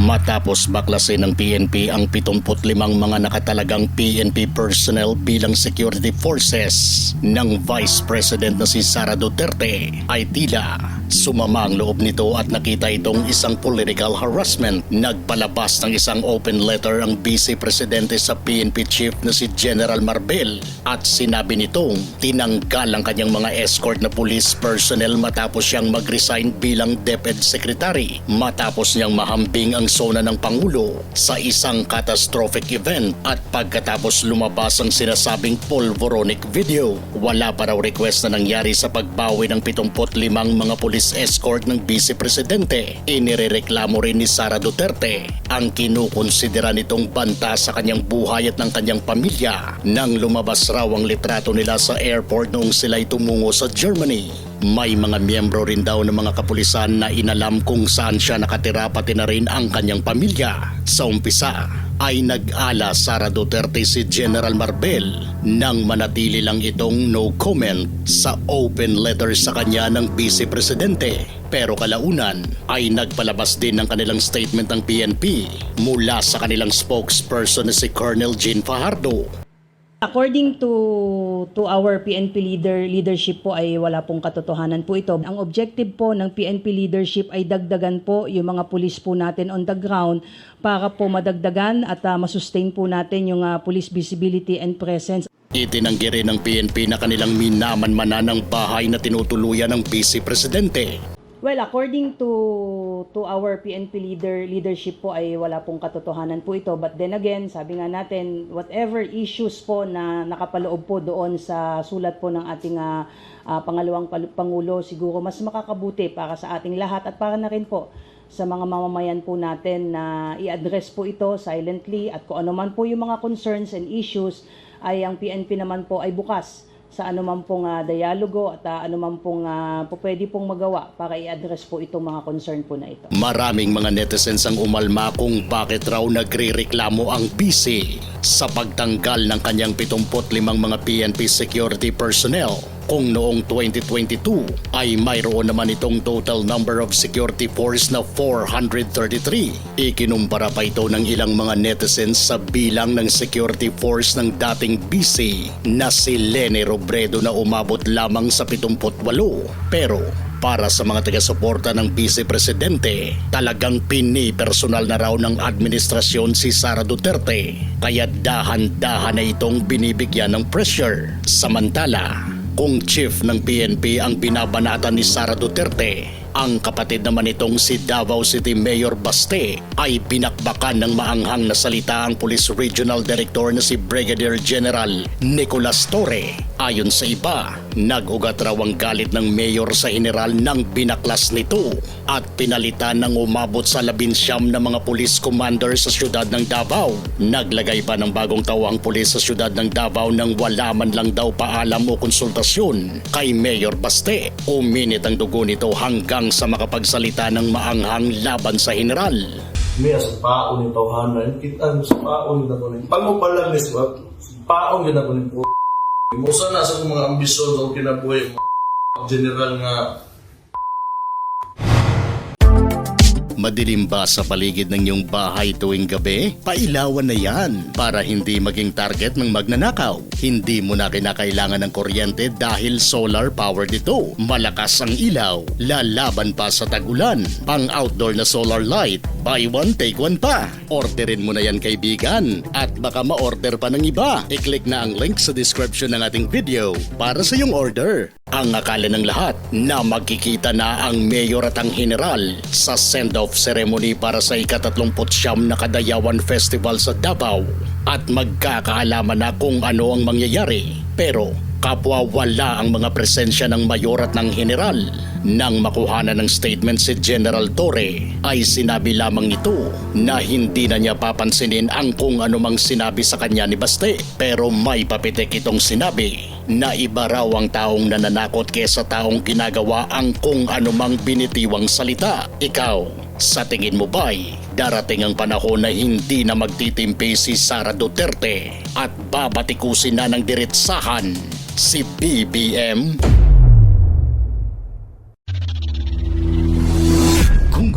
Matapos baklasin ng PNP ang 75 mga nakatalagang PNP personnel bilang security forces ng Vice President na si Sara Duterte ay tila sumama ang loob nito at nakita itong isang political harassment. Nagpalabas ng isang open letter ang Vice Presidente sa PNP Chief na si General Marbel at sinabi nitong tinanggal ang kanyang mga escort na police personnel matapos siyang mag-resign bilang DepEd Secretary matapos niyang mahambing ang sona ng Pangulo sa isang catastrophic event at pagkatapos lumabas ang sinasabing polvoronic video. Wala pa raw request na nangyari sa pagbawi ng 75 mga police escort ng Vice Presidente. Inirereklamo rin ni Sara Duterte ang kinukonsidera nitong banta sa kanyang buhay at ng kanyang pamilya nang lumabas raw ang litrato nila sa airport noong sila'y tumungo sa Germany. May mga miyembro rin daw ng mga kapulisan na inalam kung saan siya nakatira pati na rin ang kanyang pamilya. Sa umpisa ay nag-ala Sara Duterte si General Marbel nang manatili lang itong no comment sa open letter sa kanya ng Vice Presidente. Pero kalaunan ay nagpalabas din ng kanilang statement ng PNP mula sa kanilang spokesperson na si Colonel Jean Fajardo According to to our PNP leader leadership po ay wala pong katotohanan po ito. Ang objective po ng PNP leadership ay dagdagan po yung mga pulis po natin on the ground para po madagdagan at uh, masustain po natin yung uh, police visibility and presence. Itinanggi rin ng PNP na kanilang minamanmana ng bahay na tinutuluyan ng Vice Presidente. Well, according to to our PNP leader leadership po ay wala pong katotohanan po ito. But then again, sabi nga natin, whatever issues po na nakapaloob po doon sa sulat po ng ating uh, uh, pangalawang pangulo, siguro mas makakabuti para sa ating lahat at para na rin po sa mga mamamayan po natin na i-address po ito silently at kung ano man po yung mga concerns and issues ay ang PNP naman po ay bukas sa anuman pong uh, dialogo at uh, anuman pong uh, po pwede pong magawa para i-address po itong mga concern po na ito. Maraming mga netizens ang umalma kung bakit raw nagre-reklamo ang BC sa pagtanggal ng kanyang 75 mga PNP security personnel kung noong 2022 ay mayroon naman itong total number of security force na 433. Ikinumpara pa ito ng ilang mga netizens sa bilang ng security force ng dating BC na si Lene Robredo na umabot lamang sa 78. Pero para sa mga taga-suporta ng Vice Presidente. Talagang pini-personal na raw ng administrasyon si Sara Duterte kaya dahan-dahan na itong binibigyan ng pressure. Samantala, kung chief ng PNP ang binabanatan ni Sara Duterte, ang kapatid naman nitong si Davao City Mayor Baste ay binakbakan ng maanghang na salita ang Police Regional Director na si Brigadier General Nicolas Torre. Ayon sa iba, nag-ugat raw ang galit ng mayor sa general ng binaklas nito at pinalitan ng umabot sa labinsyam na mga police commander sa siyudad ng Davao. Naglagay pa ng bagong tao ang pulis sa siyudad ng Davao nang wala man lang daw paalam o konsultasyon kay Mayor Baste. Uminit ang dugo nito hanggang sa makapagsalita ng maanghang laban sa general. May sa paon yung tawhanan, kita sa paon yung nakunin. Pag mo pala ni sa paon nakunin po. Musa na sa mga ambisyon ng kinabuhi mga general nga Madilim ba sa paligid ng iyong bahay tuwing gabi? Pailawan na yan para hindi maging target ng magnanakaw. Hindi mo na kinakailangan ng kuryente dahil solar powered ito. Malakas ang ilaw, lalaban pa sa tagulan. Pang outdoor na solar light, buy one take one pa. Orderin mo na yan kaibigan at baka ma-order pa ng iba. I-click na ang link sa description ng ating video para sa iyong order. Ang akala ng lahat na magkikita na ang mayor at ang general sa send-off ceremony para sa ikatatlumput siyam na Kadayawan Festival sa Davao at magkakaalaman na kung ano ang mangyayari. Pero kapwa wala ang mga presensya ng mayor at ng general. Nang makuhanan ng statement si General Torre ay sinabi lamang nito na hindi na niya papansinin ang kung anumang sinabi sa kanya ni Baste. Pero may papitik itong sinabi na iba raw ang taong nananakot kesa taong ginagawa ang kung anumang binitiwang salita. Ikaw, Sa tingin mo ba'y darating ang panahon na hindi na magtitimpi si Sara Duterte at babatikusin na ng diretsahan si BBM?